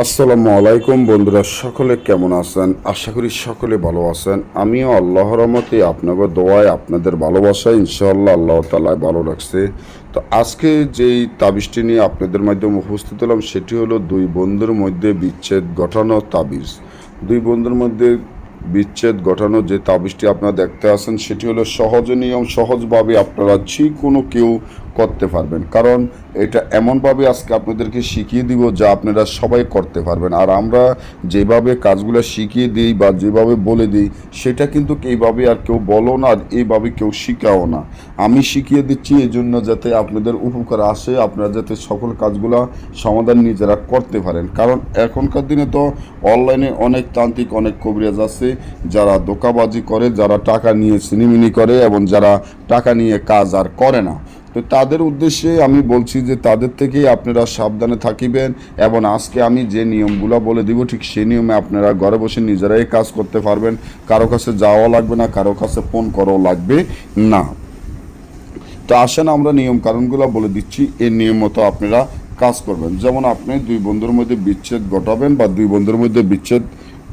আসসালামু আলাইকুম বন্ধুরা, সকলে কেমন আছেন? আশা করি সকলে ভালো আছেন। আমিও আল্লাহ রহমতে আপনাকে দোয়ায় আপনাদের ভালোবাসায় ইনশাআল্লাহ আল্লাহ তালায় ভালো রাখছে। তো আজকে যেই তাবিজটি নিয়ে আপনাদের মাধ্যমে উপস্থিত হলাম, সেটি হলো দুই বন্ধুর মধ্যে বিচ্ছেদ ঘটানো তাবিজ। দুই বন্ধুর মধ্যে বিচ্ছেদ ঘটানো যে তাবিজটি আপনারা দেখতে আসেন সেটি হলো সহজ নিয়ম, সহজভাবে আপনারা যে কোনো কেউ করতে পারবেন। কারণ এটা এমনভাবে আজকে আপনাদেরকে শিখিয়ে দিব যা আপনারা সবাই করতে পারবেন। আর আমরা যেভাবে কাজগুলো শিখিয়ে দিই বা যেভাবে বলে দিই, সেটা কিন্তু এইভাবে আর কেউ বলো না আর এইভাবে কেউ শিখাও না। আমি শিখিয়ে দিচ্ছি এই জন্য যাতে আপনাদের উপকার আসে, আপনারা যাতে সকল কাজগুলো সমাধান নিজেরা করতে পারেন। কারণ এখনকার দিনে তো অনলাইনে অনেক তান্ত্রিক, অনেক কবিরাজ আছে, যারা দোকাবাজি করে, যারা টাকা নিয়ে সিনেমিনি করে এবং যারা টাকা নিয়ে কাজ আর করে না। তো তাদের উদ্দেশ্যে আমি বলছি যে তাদের থেকেই আপনারা সাবধানে থাকিবেন এবং আজকে আমি যে নিয়মগুলো বলে দিব, ঠিক সেই নিয়মে আপনারা ঘরে বসে নিজেরাই কাজ করতে পারবেন। কারও কাছে যাওয়া লাগবে না, কারও কাছে ফোন করাও লাগবে না। তো আসেন আমরা নিয়ম কারণগুলো বলে দিচ্ছি, এই নিয়ম মতো আপনারা কাজ করবেন। যেমন আপনি দুই বন্ধুর মধ্যে বিচ্ছেদ ঘটাবেন বা দুই বন্ধুর মধ্যে বিচ্ছেদ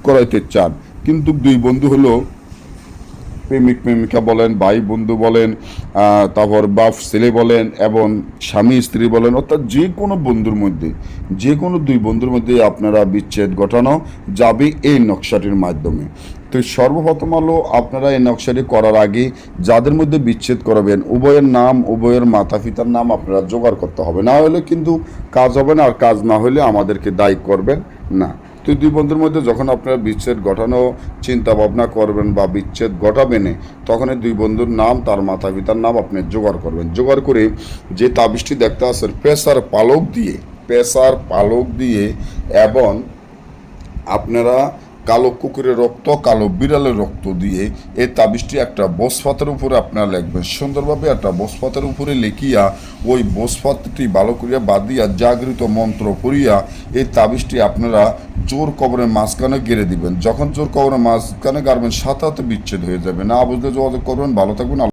করাইতে চান। কিন্তু দুই বন্ধু হলো প্রেমিক প্রেমিকা বলেন, ভাই বন্ধু বলেন তারপর বাপ, ছেলে বলেন এবং স্বামী, স্ত্রী বলেন, অর্থাৎ যে কোনো বন্ধুর মধ্যে, যে কোনো দুই বন্ধুর মধ্যে আপনারা বিচ্ছেদ ঘটানো যাবে এই নকশাটির মাধ্যমে। তো সর্বপ্রথম হলো আপনারা এই নকশাটি করার আগে যাদের মধ্যে বিচ্ছেদ করাবেন, উভয়ের নাম, উভয়ের মাতা পিতার নাম আপনারা জোগাড় করতে হবে। না হলে কিন্তু কাজ হবে না, আর কাজ না হলে আমাদেরকে দায়ী করবেন না। তো দুই বন্ধুর মধ্যে যখন আপনারা বিচ্ছেদ ঘটানো চিন্তা ভাবনা করবেন বা বিচ্ছেদ ঘটাবেন তখন দুই বন্ধুর নাম, তার মাতা পিতার নাম আপনি জোগাড় করবেন। জোগাড় করে যে তাবিজটি দেখতে আসেন, পেশার পালক দিয়ে, পেশার পালক দিয়ে এবং আপনারা কালো কুকুরের রক্ত, কালো বিড়ালের রক্ত দিয়ে এই তাবিজটি একটা বসপাতের উপরে আপনারা লিখবেন। সুন্দরভাবে একটা বসপাতের উপরে লিখিয়া ওই বসপাতটি ভালো করিয়া বাদিয়া জাগৃত মন্ত্র করিয়া এই তাবিজটি আপনারা জোর কবরের মাঝখানে গেড়ে দিবেন। যখন চোর কবরের মাঝখানে গাড়বেন সাথে বিচ্ছেদ হয়ে যাবে। না বুঝলে যোগাযোগ করবেন, ভালো থাকবেন।